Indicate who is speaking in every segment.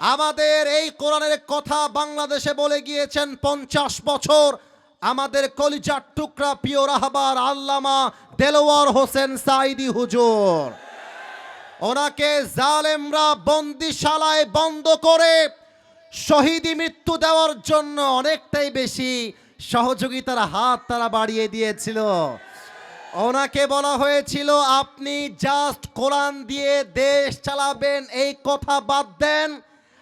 Speaker 1: আমাদের এই কোরআনের কথা বাংলাদেশে বলে গিয়েছেন পঞ্চাশ বছর। আমাদের কলিজার টুকরা প্রিয় রাহবার আল্লামা দেলোয়ার হোসেন সাইদি হুজুর। ওনাকে জালেমরা বন্দিশালায় বন্ধ করে শহীদি মৃত্যু দেওয়ার জন্য অনেকটাই বেশি সহযোগিতার হাত তারা বাড়িয়ে দিয়েছিল। ওনাকে বলা হয়েছিল, আপনি জাস্ট কোরআন দিয়ে দেশ চালাবেন, এই কথা বাদ দেন।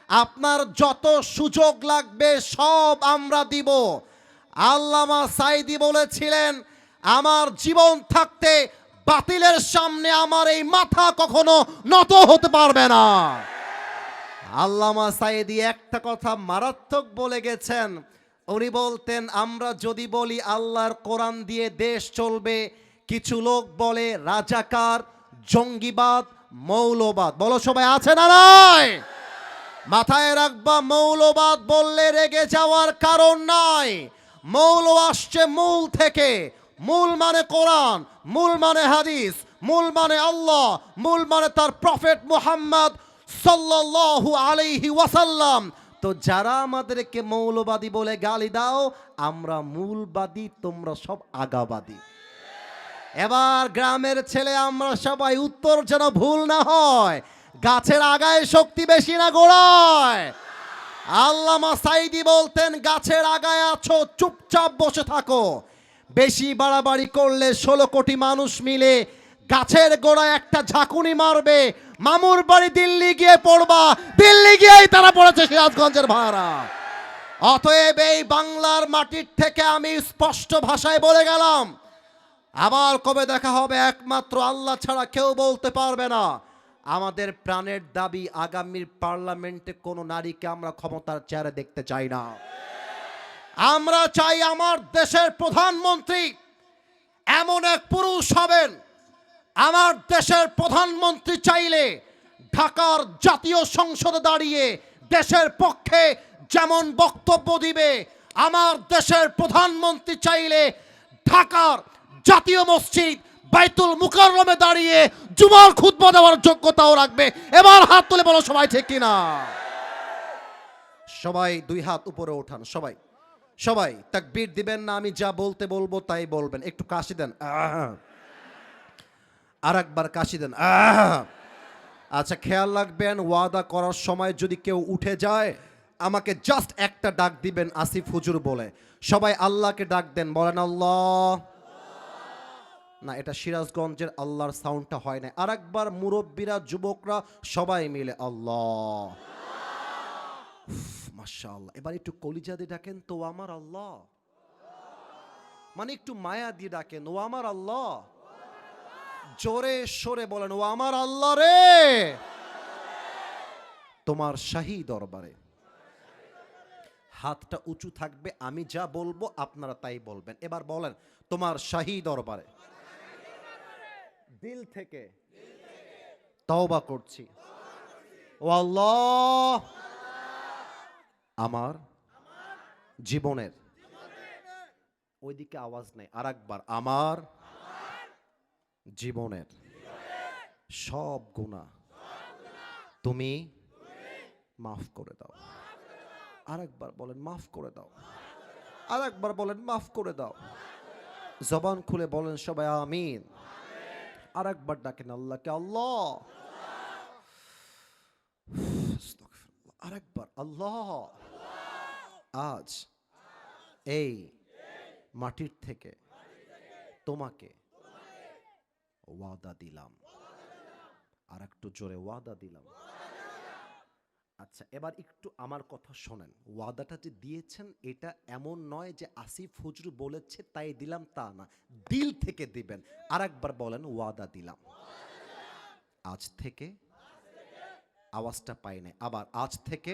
Speaker 1: আপনার যত সুযোগ লাগবে, সব আমরা দিব। আল্লামা সাইদি বলেছিলেন, আমার জীবন থাকতে বাতিলের সামনে আমার এই মাথা কখনো নত হতে পারবে না। আল্লামা সাইদি একটা কথা মারাত্মক বলে গেছেন। উনি বলতেন, আমরা যদি বলি আল্লাহর কোরআন দিয়ে দেশ চলবে, কিছু লোক বলে রাজাকার, জঙ্গিবাদ, মৌলবাদ। বলো সবাই, আছে না নয় মাথায় রাখবা, মৌলবাদ বললে রেগে যাওয়ার কারণ নাই। মৌল আসছে মূল থেকে। মূল মানে কোরআন, মূল মানে হাদিস, মূল মানে আল্লাহ, মূল মানে তার প্রফেট মুহাম্মদ সাল্লাল্লাহু আলাইহি ওয়াসাল্লাম। তো যারা আমাদেরকে মৌলবাদী বলে গালি দাও, আমরা মূলবাদী, তোমরা সব আগাবাদী। এবার গ্রামের ছেলে, আমরা সবাই উত্তর যেন ভুল না হয়। গাছের আগায় শক্তি বেশি না গোড়ায়? আল্লামা সাইদি বলতেন, গাছের আগায় আছো, চুপচাপ বসে থাকো। বেশি বাড়াবাড়ি করলে ষোলো কোটি মানুষ মিলে গাছের গোড়ায় একটা ঝাঁকুনি মারবে। মামুর বাড়ি দিল্লি গিয়ে পড়বা। দিল্লি গিয়েই তারা পড়েছে সিরাজগঞ্জের ভাড়া অতএব এই বাংলার মাটির থেকে আমি স্পষ্ট ভাষায় বলে গেলাম, আবার কবে দেখা হবে? একমাত্র আল্লাহ ছাড়া কেউ বলতে পারবে না। আমাদের প্রাণের দাবি আগামীর পার্লামেন্টে কোনো নারীকে আমরা ক্ষমতার চেয়ারে দেখতে চাই না। আমরা চাই আমার দেশের প্রধানমন্ত্রী এমন এক পুরুষ হবেন। আমার দেশের প্রধানমন্ত্রী চাইলে ঢাকার জাতীয় সংসদে দাঁড়িয়ে দেশের পক্ষে যেমন বক্তব্য দিবে, আমার দেশের প্রধানমন্ত্রী চাইলে ঢাকার জাতীয় মসজিদ বাইতুল মুকাররমে দাঁড়িয়ে জুমার খুতবা দেওয়ার যোগ্যতাও রাখবে। এবার হাত তুলে বলো, সবাই ঠিক কিনা? সবাই দুই হাত উপরে ওঠান, সবাই। সবাই, তাকবীর দিবেন না, আমি যা বলতে বলব তাই বলবেন। একটু কাশি দেন আর একবার কাশি দেন আচ্ছা খেয়াল রাখবেন, ওয়াদা করার সময় যদি কেউ উঠে যায়, আমাকে জাস্ট একটা ডাক দিবেন, আসিফ হুজুর বলে। সবাই আল্লাহকে ডাক দেন, বলেন, আল্লাহ। না, এটা সিরাজগঞ্জের আল্লাহর সাউন্ডটা হয় না আর একবার মুরব্বীরা, যুবকরা সবাই মিলে আল্লাহ। মাশাআল্লাহ। এবার একটু কলিজা দিয়ে ডাকেন, তো আমার আল্লাহ। মানে একটু মায়া দিয়ে ডাকেন, ও আমার আল্লাহ। জোরে সরে বলেন, ও আমার আল্লাহ রে। তোমার শাহী দরবারে। হাতটা উঁচু থাকবে, আমি যা বলব আপনারা তাই বলবেন। এবার বলেন, তোমার শাহী দরবারে। দিল থেকে তওবা করছি। ও আল্লাহ, আমার জীবনের ওইদিকে আওয়াজ নেই আর একবার আমার জীবনের সব গুণা তুমি মাফ করে দাও। আর একবার বলেন, মাফ করে দাও। আর একবার বলেন, মাফ করে দাও। জবান খুলে বলেন সবাই, আমিন। আর একবার ডাকেন আল্লাহকে, আল্লাহ। আর একবার আল্লাহ। আজ এই মাটির থেকে তোমাকে ওয়াদা দিলাম। আর একটু জোরে ওয়াদা দিলাম। আচ্ছা এবার একটু আমার কথা শোনেন। ওয়াদাটা যে দিয়েছেন, এটা এমন নয় যে আসিফ হুজুর বলেছে, তাই দিলাম তা না। দিল থেকে দিবেন। আর একবার বলেন, ওয়াদা দিলাম। আজ থেকে আওয়াজটা পাই নাই। আবার, আজ থেকে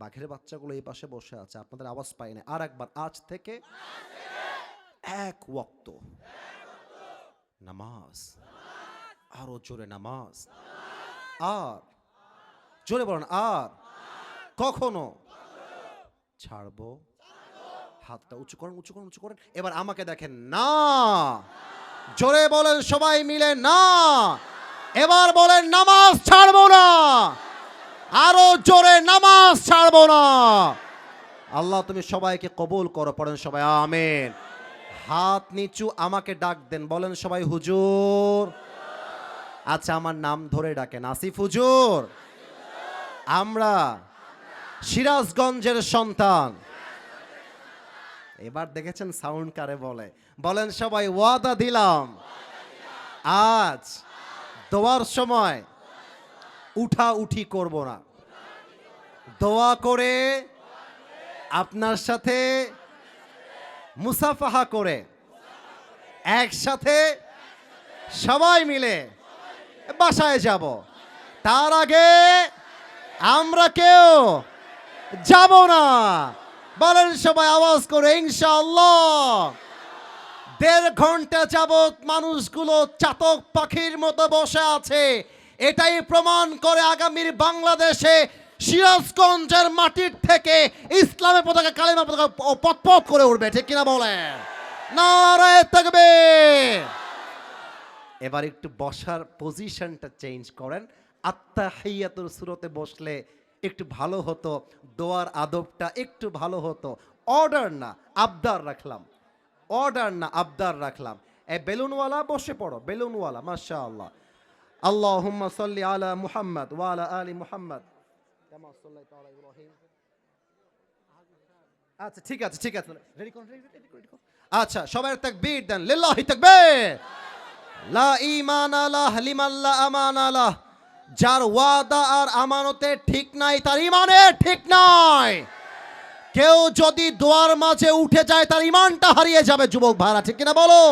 Speaker 1: বাঘের বাচ্চাগুলো এই পাশে বসে আছে, আপনাদের আওয়াজ পাই না আর একবার আজ থেকে এক ওয়াক্ত নামাজ, আরও জোরে নামাজ। আর জোরে বলেন, আর কখনো ছাড়বো। হাতটা উঁচু করেন উঁচু করেন উঁচু করেন। এবার আমাকে দেখেন, না। জোরে বলেন সবাই মিলে, না। এবার বলেন, নামাজ ছাড়বো না। আরও জোরে, নামাজ ছাড়বো না। আল্লাহ, তুমি সবাইকে কবুল করো, পড়েন সবাই, আমেন। হাত নিচু আমাকে ডাক দেন, বলেন সবাই, হুজুর। আচ্ছা আমার নাম ধরে ডাকেন, আসিফ হুজুর। আমরা সিরাজগঞ্জের সন্তান। এবার দেখেছেন সাউন্ড কারে বলে? বলেন সবাই, ওয়াদা দিলাম। আজ দোয়ার সময় উঠা উঠি করব না। দোয়া করে আপনার সাথে মুসাফাহা করে একসাথে সবাই মিলে বাসায় যাব। তার আগে আমরা কেউ যাব না। বলেন সবাই আওয়াজ করে, ইনশাআল্লাহ। দেড় ঘণ্টা যাবৎ মানুষগুলো চাতক পাখির মতো বসে আছে। এটাই প্রমাণ করে আগামীর বাংলাদেশে সিরাজগঞ্জের মাটির থেকে ইসলামের পতাকা কালিমা পতাকা পথ করে উঠবে, ঠিক কিনা বলে নারায় থাকবে এবার একটু বসার পজিশনটা চেঞ্জ করেন। আত্মা হাইয়াতুর সুরতে বসলে একটু ভালো হতো, দোয়ার আদবটা একটু ভালো হতো। অর্ডার না, আবদার রাখলাম। অর্ডার না, আবদার রাখলাম। এ বেলুনওয়ালা বসে পড়ো, বেলুনওয়ালা মাশা আল্লাহ আল্লাহ সাল্লি আলা মুহাম্মদ ওয়ালা আলী মুহাম্মদ। আচ্ছা ঠিক আছে ঠিক আছে। Ready করুন। আচ্ছা সবাই তাকবীর দেন। লিল্লাহি তাকবীর! লা ঈমান লিমাল্লা আমান আলাহ যার ওয়াদা আর আমানতে ঠিক নাই, তার ইমানে ঠিক নাই। কেউ যদি দোয়ার মাঝে উঠে যায়, তার ইমানটা হারিয়ে যাবে, যুবক ভাড়া ঠিক কিনা বলো?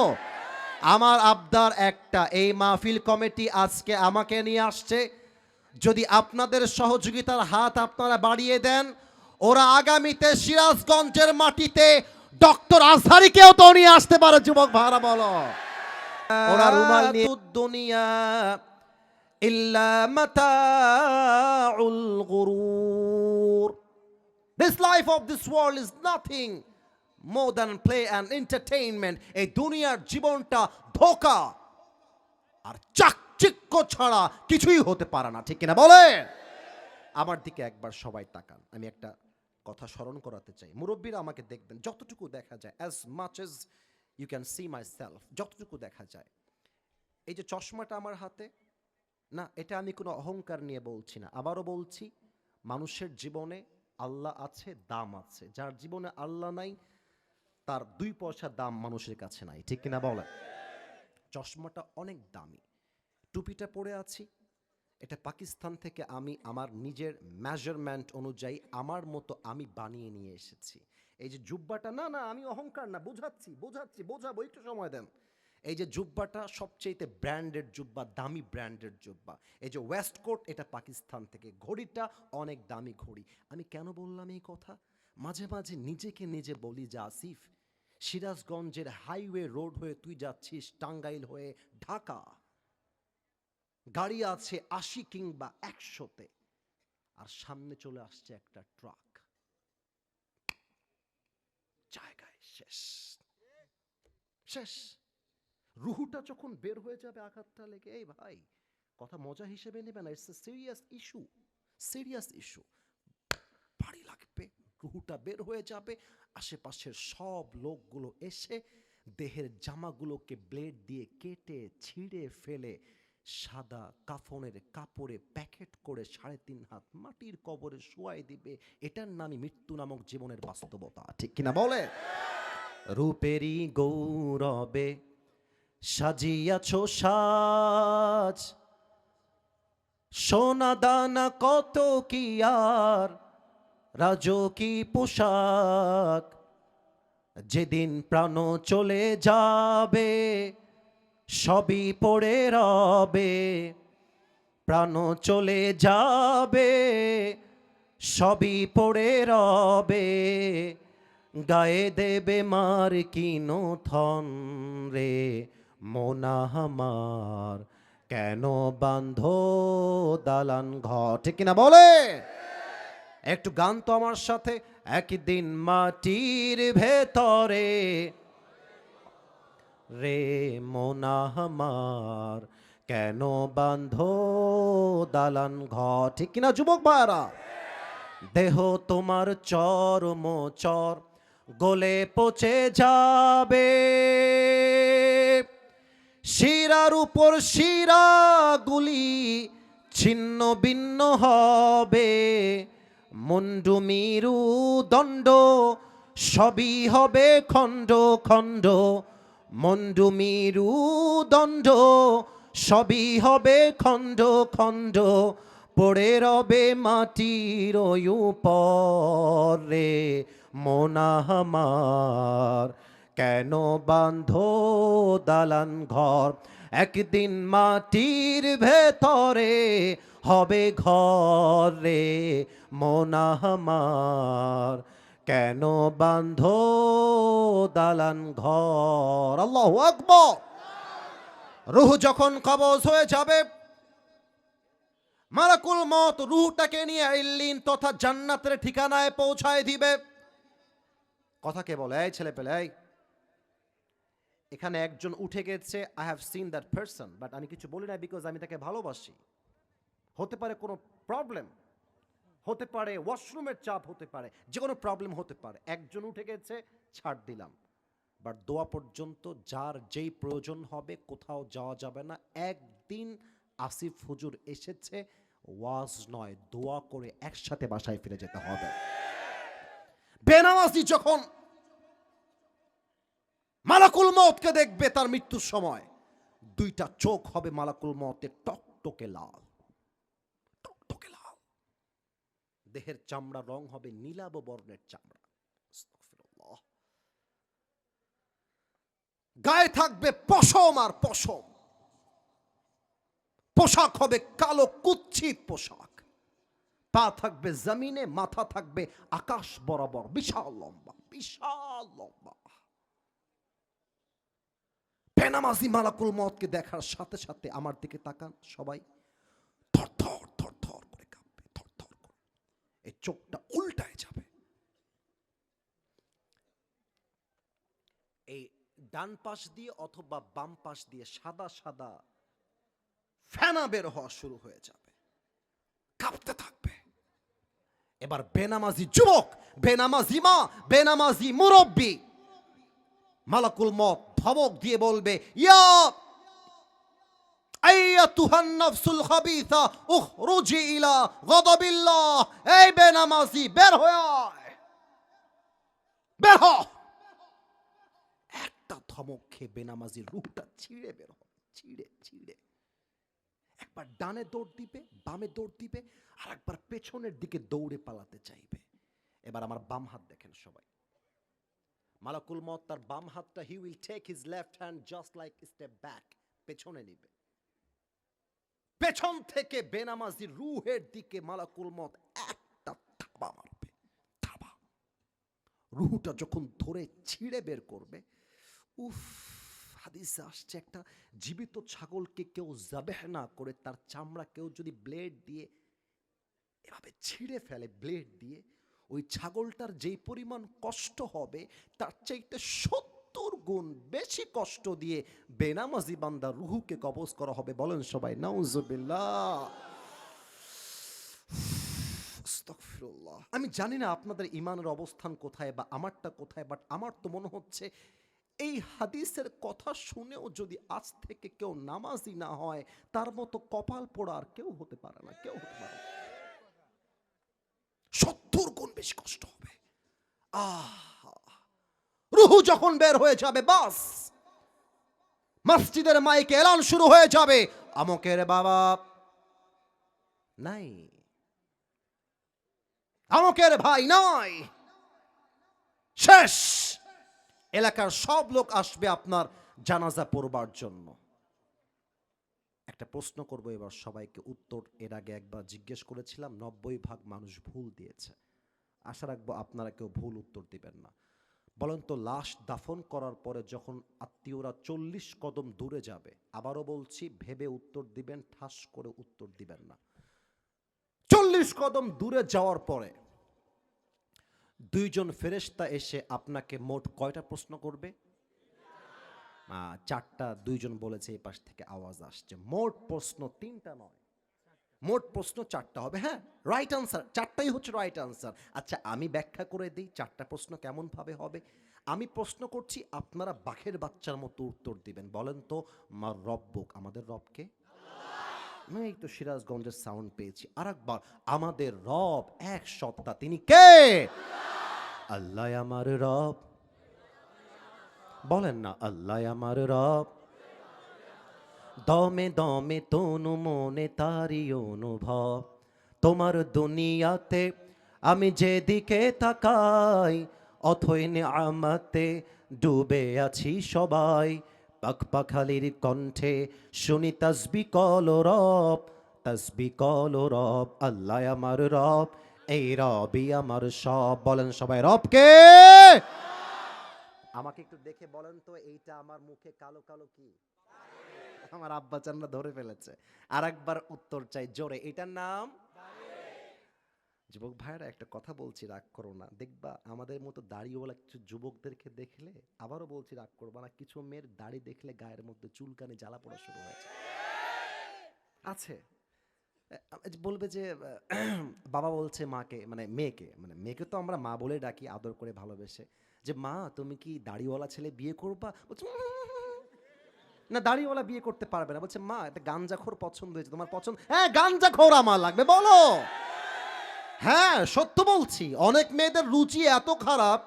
Speaker 1: আমার আবদার একটা, এই মাহফিল কমিটি আজকে আমাকে নিয়ে আসছে। যদি আপনাদের সহযোগিতার হাত আপনারা বাড়িয়ে দেন, ওরা আগামীতে সিরাজগঞ্জের মাটিতে ডক্টর আজহারিকেও তো নিয়ে আসতে পারে, যুবক ভাড়া বলো। ওরা রুমাল নিয়ে দুনিয়া ইল্লা মাতাউল গুরুর। This life of this world is nothing more than play and entertainment. এই দুনিয়ার জীবনটা ধোকা আর চাকচিক্য ছাড়া কিছুই হতে পারে না, ঠিক কিনা বলে? আমার দিকে একবার সবাই তাকান। আমি একটা কথা স্মরণ করাতে চাই। মুরব্বীরা আমাকে দেখবেন, যতটুকু দেখা যায় as much as you can see myself যতটুকু দেখা যায়। এই যে চশমাটা আমার হাতে না, এটা আমি কোনো অহংকার নিয়ে বলছি না। আবারও বলছি, মানুষের জীবনে আল্লাহ আছে, দাম আছে। যার জীবনে আল্লাহ নাই, তার দুই পয়সা দাম মানুষের কাছে নাই। ঠিক কিনা বলে চশমাটা অনেক দামি। টুপিটা পরে আছি। এটা পাকিস্তান থেকে আমি আমার নিজের মেজারমেন্ট অনুযায়ী আমার মতো আমি বানিয়ে নিয়ে এসেছি। এই যে জুব্বাটা, না না, আমি অহংকার না, বোঝাচ্ছি বোঝাচ্ছি, বোঝাবো, একটু সময় দেন। এই যে জুব্বাটা সবচেয়ে ব্র্যান্ডেড জুব্বা, দামি ব্র্যান্ডের জুব্বা, এই যে ওয়েস্ট কোট, এটা পাকিস্তান থেকে। ঘড়িটা অনেক দামি ঘড়ি। আমি কেন বললাম এই কথা? মাঝে মাঝে নিজেকে নিজে বলি যে, আসিফ, সিরাজগঞ্জের হাইওয়ে রোড হয়ে তুই যাচ্ছিস টাঙ্গাইল হয়ে ঢাকা। গাড়ি আছে আশি কিংবা একশোতে। আর সামনে চলে আসছে একটা ট্রাক। জায়গায় শেষ। শেষ। রুহুটা যখন বের হয়ে যাবে আঘাতটা লেগে, এই ভাই, কথা মজা হিসেবে নেবে না it's a serious issue serious issue ভারী লাগবে, রুহুটা বের হয়ে যাবে, আশেপাশের সব লোকগুলো এসে দেহের জামাগুলোকে ব্লেড দিয়ে কেটে, ছিঁড়ে ফেলে, সাদা কাফনের কাপড়ে প্যাকেট করে সাড়ে তিন হাত মাটির কবরে শোয়াই দিবে। এটার নামই মৃত্যু নামক জীবনের বাস্তবতা, ঠিক কিনা বলে? রূপেরই গৌরবে সাজিয়াছ সাজ। সোনা দানা কত কি আর রাজকি পোশাক। যেদিন প্রাণ চলে যাবে, সবই পড়ে রবে। প্রাণ চলে যাবে, সবই পড়ে রবে। গায়ে দেবে মার কিনো থন রে। মোনাহামার কেন বান্ধ দালান ঘর? ঠিক কিনা বলে? একটু গান তো আমার সাথে, একদিন মাটির ভেতরে। রে মোনাহামার কেন বান্ধ দালান ঘর? ঠিক কিনা যুবক ভাইরা দেহ তোমার চর, গলে পচে যাবে। শিরার উপর শিরাগুলি ছিন্ন ভিন্ন হবে। মুন্ডু মিরু দণ্ড, সবই হবে খণ্ড খণ্ড। মন্ডু মিরু দণ্ড, সবই হবে খণ্ড খণ্ড। পড়ে রবে মাটির পরে মোনাহামার কেন বান্ধ দালান ঘর? একদিন মাটির ভেতরে হবে ঘরে মোনাহামার কেন বান্ধ দালান ঘর? আল্লাহ আকবর। রুহ যখন কবজ হয়ে যাবে মারাকুল মত রুহটাকে নিয়ে ইল্লিন তথা জান্নাতের ঠিকানায় পৌঁছায় দিবে। কথা কে বলে? ছেলে পেলে এখানে একজন উঠে গেছে I have seen that person but আমি কিছু বলি না বিকজ আমি তাকে ভালোবাসি। হতে পারে কোনো প্রবলেম হতে পারে ওয়াশরুমের চাপ হতে পারে যে কোনো প্রবলেম হতে পারে। একজন উঠে গেছে, ছাড় দিলাম। বাট দোয়া পর্যন্ত যার যেই প্রয়োজন হবে, কোথাও যাওয়া যাবে না। একদিন আসিফ হুজুর এসেছে, ওয়াজ নয়, দোয়া করে একসাথে বাসায় ফিরে যেতে হবে। বেনামাজি যখন মালাকুল মতকে দেখবে তার মৃত্যুর সময়। দুইটা চোখ হবে মালাকুল মতের টকটকে লাল। টকটকে লাল। দেহের চামড়া, রং হবে নীলাব বর্ণের চামড়া। গায়ে থাকবে পশম আর পশম। পোশাক হবে কালো কুচ্ছিত পোশাক। পা থাকবে জমিনে, মাথা থাকবে আকাশ বরাবর। বিশাল লম্বা বিশাল লম্বা। বেনামাজি মালাকুল মতকে দেখার সাথে সাথে আমার দিকে তাকান সবাই। থর থর থর করে কাঁপবে, থর থর করে। এই চোখটা উল্টায় যাবে। এই ডান পাশ দিয়ে অথবা বাম পাশ দিয়ে সাদা সাদা ফেনা বের হওয়া শুরু হয়ে যাবে। কাঁপতে থাকবে। এবার বেনামাজি যুবক, বেনামাজি মা, বেনামাজি মুরব্বী মালাকুল মত ধমক দিয়ে বলবে একটা ধমক খেয়ে বেনামাজির রূহটা ছিঁড়ে বের হবে ছিঁড়ে ছিঁড়ে। একবার ডানে দৌড় দিবে, বামে দৌড় দিবে আর একবার পেছনের দিকে দৌড়ে পালাতে চাইবে। এবার আমার বাম হাত দেখেন সবাই। মালাকুল মত তার বাম হাতটা he will take his left hand just like step back পেছনে নিবে। পেছন থেকে বেনামাজির রুহের দিকে মালাকুল মত একটা থাবা মারবে। থাবা রুহটা যখন ধরে ছিঁড়ে বের করবে, উফ, হাদিসে আসছে একটা, জীবিত ছাগলকে কেউ জাবেহ না করে তার চামড়া কেউ যদি ব্লেড দিয়ে এভাবে ছিঁড়ে ফেলে ব্লেড দিয়ে ওই ছাগলটার যেই পরিমাণ কষ্ট হবে, তার চাইতে সত্তর গুণ বেশি কষ্ট দিয়ে বেনামাজি বান্দা রুহুকে কবজ করা হবে। বলেন সবাই, নাউজুবিল্লাহ। আমি জানি না আপনাদের ইমানের অবস্থান কোথায় বা আমারটা কোথায় বাট আমার তো মনে হচ্ছে এই হাদিসের কথা শুনেও যদি আজ থেকে কেউ নামাজি না হয়, তার মতো কপাল পোড়া আর কেউ হতে পারে না, কেউ হতে পারে না। বেশি কষ্ট হবে। আহ, রুহু যখন বের হয়ে যাবে, বাস। মসজিদের মাইকে এলান শুরু হয়ে যাবে। আমকের বাবা নাই। আমকের ভাই নাই। শেষ। এলাকার সব লোক আসবে আপনার জানাজা পড়বার জন্য। একটা প্রশ্ন করব এবার সবাইকে। উত্তর এর আগে একবার জিজ্ঞেস করেছিলাম, নব্বই ভাগ মানুষ ভুল দিয়েছে। আশা রাখব আপনারা কেউ ভুল উত্তর দিবেন না। বলেন তো, লাশ দাফন করার পরে যখন আত্মীয়রা চল্লিশ কদম দূরে যাবে, আবারও বলছি, ভেবে উত্তর দিবেন, ঠাস করে উত্তর দিবেন না। চল্লিশ কদম দূরে যাওয়ার পরে দুইজন ফেরেশতা এসে আপনাকে মোট কয়টা প্রশ্ন করবে? চারটা, দুইজন বলেছে এই পাশ থেকে আওয়াজ আসছে। মোট প্রশ্ন তিনটা নয়। মোট প্রশ্ন চারটা হবে হ্যাঁ? রাইট আনসার চারটাই হচ্ছে রাইট আনসার আচ্ছা আমি ব্যাখ্যা করে দিই, চারটা প্রশ্ন কেমন ভাবে হবে? আমি প্রশ্ন করছি, আপনারা বাঘের বাচ্চার মতো উত্তর দিবেন, বলেন তো, মা রব্বুক আমাদের রবকে এই তো সিরাজগঞ্জের সাউন্ড পেয়েছি। আর একবার আমাদের রব এক সত্তা, তিনি কে? আল্লাহ আমার রব। বলেন না, আল্লাহ আমার রব। দমে দমে তনু মনে তারি অনুভব। তোমার দুনিয়াতে আমি যেদিকে তাকাই অথই আমাতে ডুবে আছি সবাই। পাখ পাখালির কণ্ঠে শুনি তসবি কল রব তসবি কল রব আল্লাহ আমার রব এই রবই আমার সব। বলেন সবাই রবকে আমাকে একটু দেখে বলেন তো এইটা আমার মুখে কালো কালো কি? আমার আব্বা চান্না ধরে ফেলেছে। আর একবার উত্তর চাই জোরে। এটার নাম? যুবক ভাইরা একটা কথা বলছি রাগ করো না। দেখবা আমাদের মতো দাড়িওয়ালা কিছু যুবকদেরকে দেখলে আবারও বলছি রাগ করব না। কিছু মেয়ের দাড়ি দেখলে গায়ের মধ্যে চুলকানি জ্বালা পড়া শুরু হয়েছে আছে। বলবে যে বাবা বলছে মাকে মানে মেয়েকে মানে মেয়েকে তো আমরা মা বলে ডাকি আদর করে ভালোবেসে। যে মা তুমি কি দাড়িওয়ালা ছেলে বিয়ে করবা? বলছে "উম, না দাড়িওয়ালা বিয়ে করতে পারবে না। বলছে, মা, একটা গাঞ্জাখোর পছন্দ হয়েছে। তোমার পছন্দ হ্যাঁ গাঞ্জাখোর আমার লাগবে, বলো। হ্যাঁ সত্য বলছি, অনেক মেয়েদের রুচি এত খারাপ,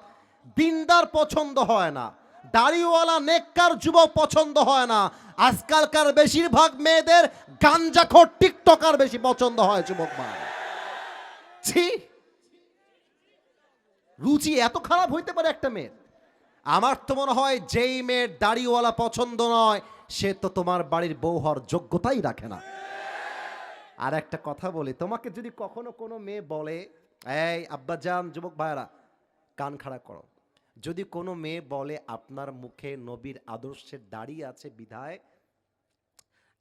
Speaker 1: দিনদার পছন্দ হয় না। দাড়িওয়ালা, নেককার যুবক পছন্দ হয় না। আজকালকার বেশিরভাগ মেয়েদের গাঞ্জাখোর, টিকটকার বেশি পছন্দ হয়, যুবক ভাই ছি! রুচি এত খারাপ হইতে পারে একটা মেয়ের। আমার তো মনে হয় যেই মেয়ের দাড়িওয়ালা পছন্দ নয়, সে তো তোমার বাড়ির বউ হওয়ার যোগ্যতাই রাখে না। আর একটা কথা বলি, তোমাকে যদি কখনো কোনো মেয়ে বলে, এই আব্বাজান যুবক ভাইরা কান খাড়া করো। যদি কোনো মেয়ে বলে, আপনার মুখে নবীর আদর্শের দাড়ি আছে বিধায়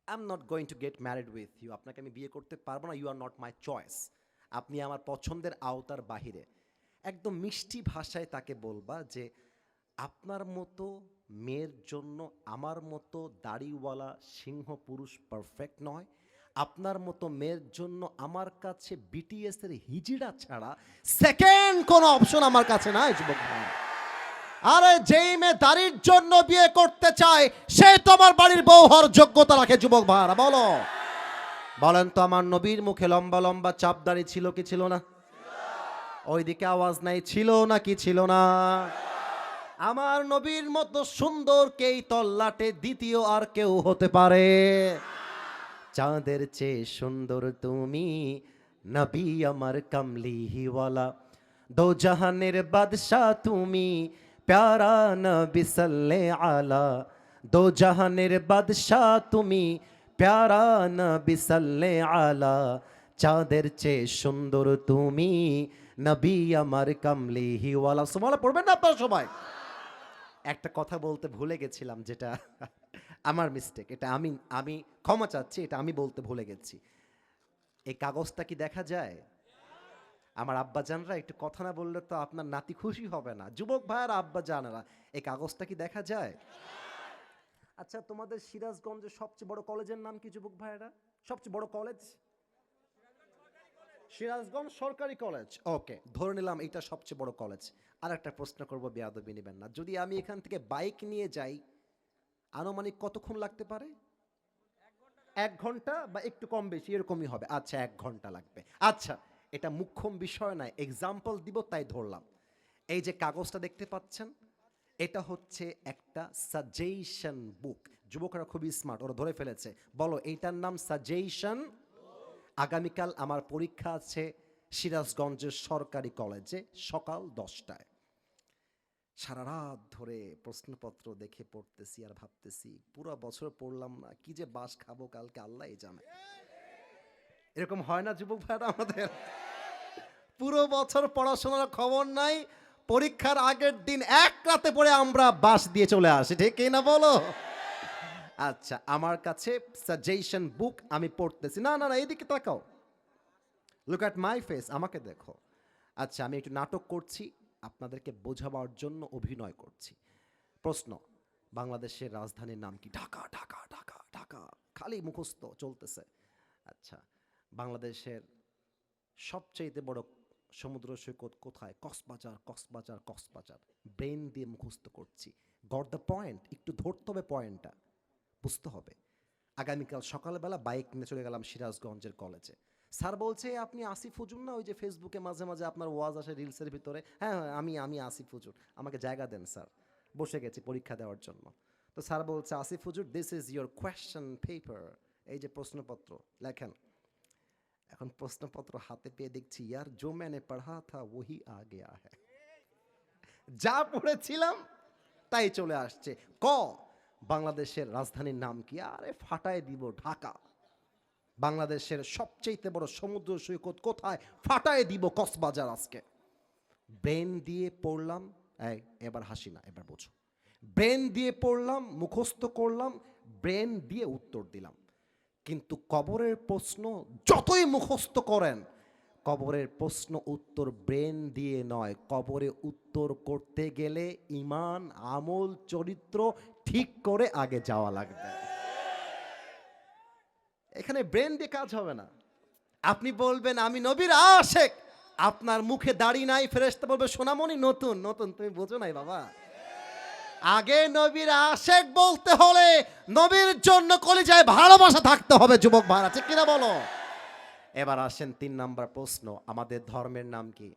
Speaker 1: I am not going to get married with you আপনাকে আমি বিয়ে করতে পারব না you are not my choice আপনি আমার পছন্দের আওতার বাহিরে। একদম মিষ্টি ভাষায় তাকে বলবা যে আপনার মতো মেয়ের জন্য আমার মতো দাড়িওয়ালা সিংহ পুরুষ পারফেক্ট নয়। আপনার মতো মেয়ের জন্য আমার কাছে বিটিএস এর হিজিড়া ছাড়া সেকেন্ড কোনো অপশন আমার কাছে নাই, যুবক আরে যেই মেয়ে দাড়ির জন্য বিয়ে করতে চায়, সে তোমার বাড়ির বউ হওয়ার যোগ্যতা রাখে, যুবক ভাইরা, বলো। বলেন তো, আমার নবীর মুখে লম্বা লম্বা চাপ দাড়ি ছিল কি ছিল না? ওইদিকে আওয়াজ নাই, ছিল না কি ছিল না? আমার নবীর মতো সুন্দর কেই তল্লাটে দ্বিতীয় আর কেউ হতে পারে। চাঁদের চেয়ে সুন্দর তুমি নবী আমার কামলিহিওয়ালা। দো জাহানের বাদশাহ তুমি প্যারা নবী সাল্লে আলা। দো জাহানের বাদশাহ তুমি প্যারা নবী সাল্লে আলা। চাঁদের চেয়ে সুন্দর তুমি নবী আমার কামলিহিওয়ালা। সুমালা পড়বেন না আপনারা সবাই? একটা কথা বলতে ভুলে গেছিলাম যেটা আমার মিস্টেক এটা আমি আমি ক্ষমা চাচ্ছি, এটা আমি বলতে ভুলে গেছি। এই কাগজটা কি দেখা যায়? আমার আব্বা জানরা একটু কথা না বললে তো আপনার নাতি খুশি হবে না। যুবক ভাইয়ার আব্বা জানারা এই কাগজটা কি দেখা যায়? আচ্ছা তোমাদের সিরাজগঞ্জের সবচেয়ে বড় কলেজের নাম কি যুবক ভাইয়েরা? সবচেয়ে বড় কলেজ? সিরাজগঞ্জ সরকারি কলেজ। ওকে ধরে নিলাম এটা সবচেয়ে বড় কলেজ। আর একটা প্রশ্ন করব বেয়াদবি নেবেন না। যদি আমি এখান থেকে বাইক নিয়ে যাই আনুমানিক কতক্ষণ লাগতে পারে? এক ঘণ্টা বা একটু কম বেশি এরকমই হবে। আচ্ছা এক ঘণ্টা লাগবে। আচ্ছা এটা মুখ্যম বিষয় নয় এক্সাম্পল দিব তাই ধরলাম। এই যে কাগজটা দেখতে পাচ্ছেন এটা হচ্ছে একটা সাজেশন বুক যুবকরা খুবই স্মার্ট ওরা ধরে ফেলেছে। বলো এইটার নাম সাজেশন আগামীকাল আমার পরীক্ষা আছে সিরাজগঞ্জের সরকারি কলেজে সকাল দশটায়। সারা রাত ধরে প্রশ্নপত্র দেখে পড়তেছি আর ভাবতেছি, পুরো বছর পড়লাম না, কি যে বাস খাব কালকে আল্লাহ জানে। এরকম হয় না যুবক ভাইরা আমাদের? পুরো বছর পড়াশোনার খবর নাই, পরীক্ষার আগের দিন এক রাতে পড়ে আমরা বাস দিয়ে চলে আসি, ঠিক না বলো? আচ্ছা আমার কাছে সাজেশন বুক আমি পড়তেছি। না না না, এদিকে তাকাও। লুক অ্যাট মাই ফেস আমাকে দেখো। আচ্ছা আমি একটু নাটক করছি, আপনাদেরকে বোঝাবার জন্য অভিনয় করছি। প্রশ্ন, বাংলাদেশের রাজধানীর নাম কি? ঢাকা ঢাকা ঢাকা ঢাকা, খালি মুখস্থ চলতেছে। আচ্ছা বাংলাদেশের সবচেয়ে বড় সমুদ্র সৈকত কোথায়? কক্সবাজার কক্সবাজার কক্সবাজার। ব্রেন দিয়ে মুখস্থ করছি। গট দ্য পয়েন্ট একটু ধরতে হবে পয়েন্টটা বুঝতে হবে। আগামীকাল সকালবেলা বাইক নিয়ে চলে গেলাম সিরাজগঞ্জের কলেজে। স্যার বলছে আপনি আসিফ হুজুর না? ওই যে ফেসবুকে মাঝে মাঝে আপনার ওয়াজ আসে রিলসের ভিতরে? হ্যাঁ হ্যাঁ, আমি আমি আসিফ হুজুর। আমাকে জায়গা দেন স্যার। বসে গেছি পরীক্ষা দেওয়ার জন্য। তো স্যার বলছে আসিফ হুজুর this is your question paper এই যে প্রশ্নপত্র লেখেন। এখন প্রশ্নপত্র হাতে পেয়ে দেখছি ইয়ার জো मैंने পড়া থা ওহি আ গয়া হ্যায় যা পড়েছিলাম তাই চলে আসছে। ক বাংলাদেশের রাজধানীর নাম কি? আরে ফাটায় দিব ঢাকা। বাংলাদেশের সবচেয়ে বড় সমুদ্র সৈকত কোথায়? ফাটায় দিব কক্সবাজার আজকে। ব্রেন দিয়ে পড়লাম এবার হাসি না, এবার বোঝো। ব্রেন দিয়ে পড়লাম, মুখস্থ করলাম, ব্রেন দিয়ে উত্তর দিলাম। কিন্তু কবরের প্রশ্ন, যতই মুখস্থ করেন কবরের প্রশ্ন উত্তর ব্রেন দিয়ে নয়। কবরে উত্তর করতে গেলে ইমান আমল, চরিত্র ঠিক করে আগে যাওয়া লাগবে। এখানে ব্রেন দিয়ে কাজ হবে না। আপনি বলবেন, আমি নবীর আশেক। আপনার মুখে দাড়ি নাই, ফেরেশতা বলবে, সোনামণি নতুন। নতুন, তুমি বোঝো নাই বাবা। আগে নবীর আশেক বলতে হলে নবীর জন্য কলিজায় ভালোবাসা থাকতে হবে, যুবক ভাড়া ঠিক কিনা বলো? এবার আসেন তিন নাম্বার প্রশ্ন, আমাদের ধর্মের নাম কি?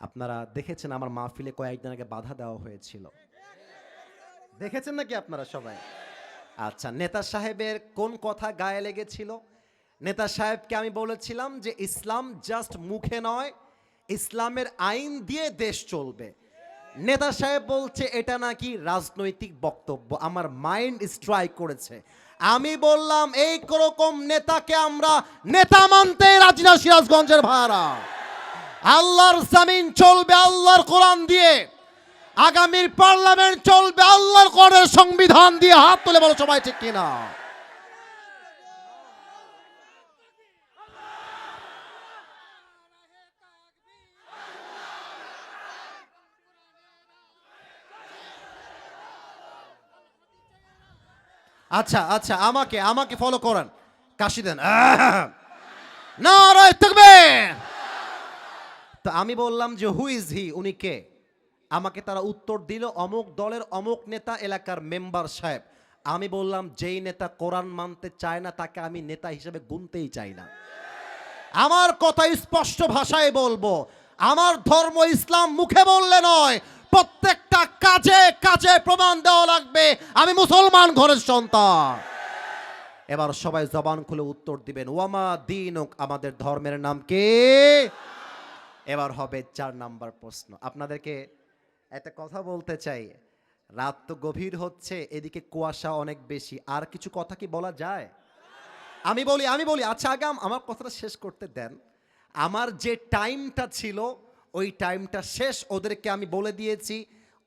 Speaker 1: আপনারা দেখেছেন আমার মাহফিলে কয়েকদিন আগে বাধা দেওয়া হয়েছিল। দেখেছেন নাকি আপনারা সবাই? আচ্ছা নেতা সাহেবের কোন কথা গায়ে লেগেছিল? নেতা সাহেবকে আমি বলেছিলাম যে, ইসলাম জাস্ট মুখে নয়, ইসলামের আইন দিয়ে দেশ চলবে। নেতা সাহেব বলছে, এটা নাকি রাজনৈতিক বক্তব্য। আমার মাইন্ড স্ট্রাইক করেছে। আমি বললাম এই রকম নেতাকে আমরা নেতা মানতে রাজি না সিরাজগঞ্জের ভাড়া আল্লাহর জামিন চলবে আল্লাহর কোরআন দিয়ে। আগামীর পার্লামেন্ট চলবে আল্লাহর কোরআনের সংবিধান দিয়ে হাত তুলে বলো সবাই ঠিক কিনা? আচ্ছা আচ্ছা আমাকে আমাকে ফলো করেন। কাশি দেন। না তো আমি বললাম যে হু ইজ হি উনি কে? আমাকে তারা উত্তর দিল, অমুক দলের অমুক নেতা, এলাকার মেম্বার সাহেব। আমি বললাম, যেই নেতা কোরআন মানতে চায় না, তাকে আমি নেতা হিসেবে গুনতেই চাই না। আমার কথা স্পষ্ট ভাষায় বলব। আমার ধর্ম ইসলাম মুখে বললে নয় প্রত্যেকটা কাজে কাজে প্রমাণ দেওয়া লাগবে। আমি মুসলমান ঘরের সন্তান। এবার সবাই জবান খুলে উত্তর দিবেন। ওয়ামা দিন আমাদের ধর্মের নাম কি? এবার হবে চার নাম্বার প্রশ্ন। আপনাদেরকে একটা কথা বলতে চাই। রাত তো গভীর হচ্ছে, এদিকে কুয়াশা অনেক বেশি। আর কিছু কথা কি বলা যায়? আমি বলি আমি বলি আচ্ছা আগাম, আমার কথাটা শেষ করতে দেন। আমার যে টাইমটা ছিল ওই টাইমটা শেষ ওদেরকে আমি বলে দিয়েছি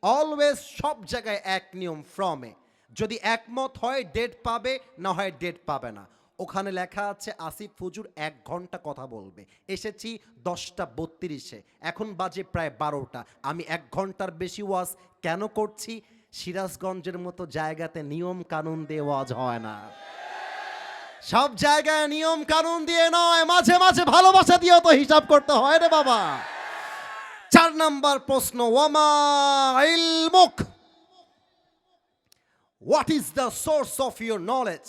Speaker 1: অলওয়েজ সব জায়গায় এক নিয়ম ফ্রমে যদি একমত হয় ডেট পাবে, না হয় ডেট পাবে না। ওখানে লেখা আছে, আসিফ ফুজুর এক ঘণ্টা কথা বলবে। এসেছি দশটা বত্রিশে। এখন বাজে প্রায় বারোটা। আমি এক ঘণ্টার বেশি ওয়াজ কেন করছি? সিরাজগঞ্জের মতো জায়গাতে নিয়ম কানুন দিয়ে ওয়াজ হয় না। সব জায়গায় নিয়ম কানুন দিয়ে নয়, মাঝে মাঝে ভালোবাসা দিয়েও তো হিসাব করতে হয় রে বাবা। চার নাম্বার প্রশ্ন what is the source of your knowledge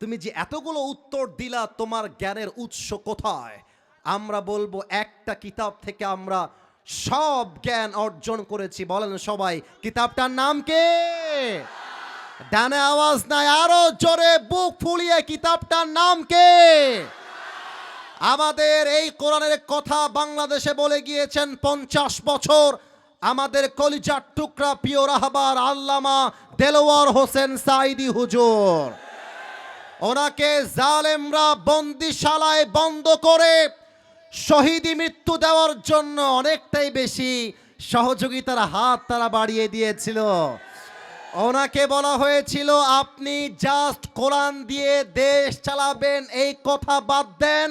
Speaker 1: তুমি যে এতগুলো উত্তর দিলা, তোমার জ্ঞানের উৎস কোথায়? আমরা বলব, একটা কিতাব থেকে আমরা সব জ্ঞান অর্জন করেছি। বলেন সবাই, কিতাবটার নাম কে? ডানে আওয়াজ নাই, আরও জোরে বুক ফুলিয়ে, কিতাবটার নাম কে? আমাদের এই কোরআনের কথা বাংলাদেশে বলে গিয়েছেন পঞ্চাশ বছর। আমাদের কলিজার টুকরা প্রিয় রাহবার আল্লামা দেলোয়ার হোসেন সাইদি হুজুর। ওনাকে জালেমরা বন্দিশালায় বন্ধ করে শহীদি মৃত্যু দেওয়ার জন্য অনেকটাই বেশি সহযোগিতার হাত তারা বাড়িয়ে দিয়েছিল। ওনাকে বলা হয়েছিল, আপনি জাস্ট কোরআন দিয়ে দেশ চালাবেন, এই কথা বাদ দেন।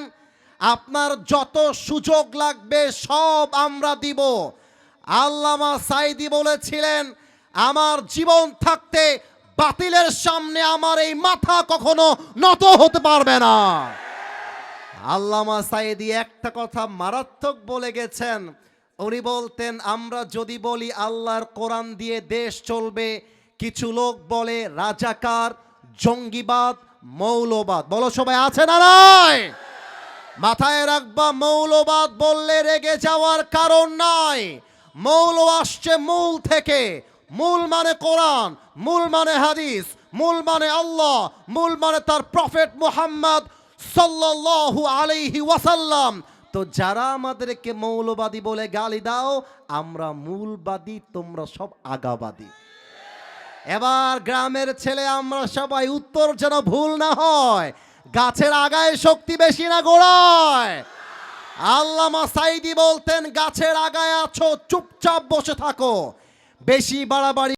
Speaker 1: আপনার যত সুযোগ লাগবে, সব আমরা দিব। আল্লামা সাইদি বলেছিলেন, আমার জীবন থাকতে বাতিলের সামনে আমার এই মাথা কখনো নত হতে পারবে না। আল্লামা সাইদি একটা কথা মারাত্মক বলে গেছেন। উনি বলতেন, আমরা যদি বলি আল্লাহর কোরআন দিয়ে দেশ চলবে, কিছু লোক বলে রাজাকার, জঙ্গিবাদ, মৌলবাদ। বলো সবাই, আছে না নাই? মাথায় রাখবা, মৌলবাদ বললে রেগে যাওয়ার কারণ নাই। মৌল আসছে মূল থেকে। মূল মানে কোরআন, মূল মানে হাদিস, মূল মানে আল্লাহ, মূল মানে তার প্রফেট মুহাম্মদ সাল্লাল্লাহু আলাইহি ওয়াসাল্লাম। তো যারা আমাদেরকে মৌলবাদী বলে গালি দাও, আমরা মূলবাদী, তোমরা সব আগাবাদী। এবার গ্রামের ছেলে, আমরা সবাই উত্তর যেন ভুল না হয়। গাছের আগায় শক্তি বেশি না গোড়ায়? আল্লামা সাইদি বলতেন, গাছের আগায় আছো, চুপচাপ বসে থাকো। বেশি বাড়াবাড়ি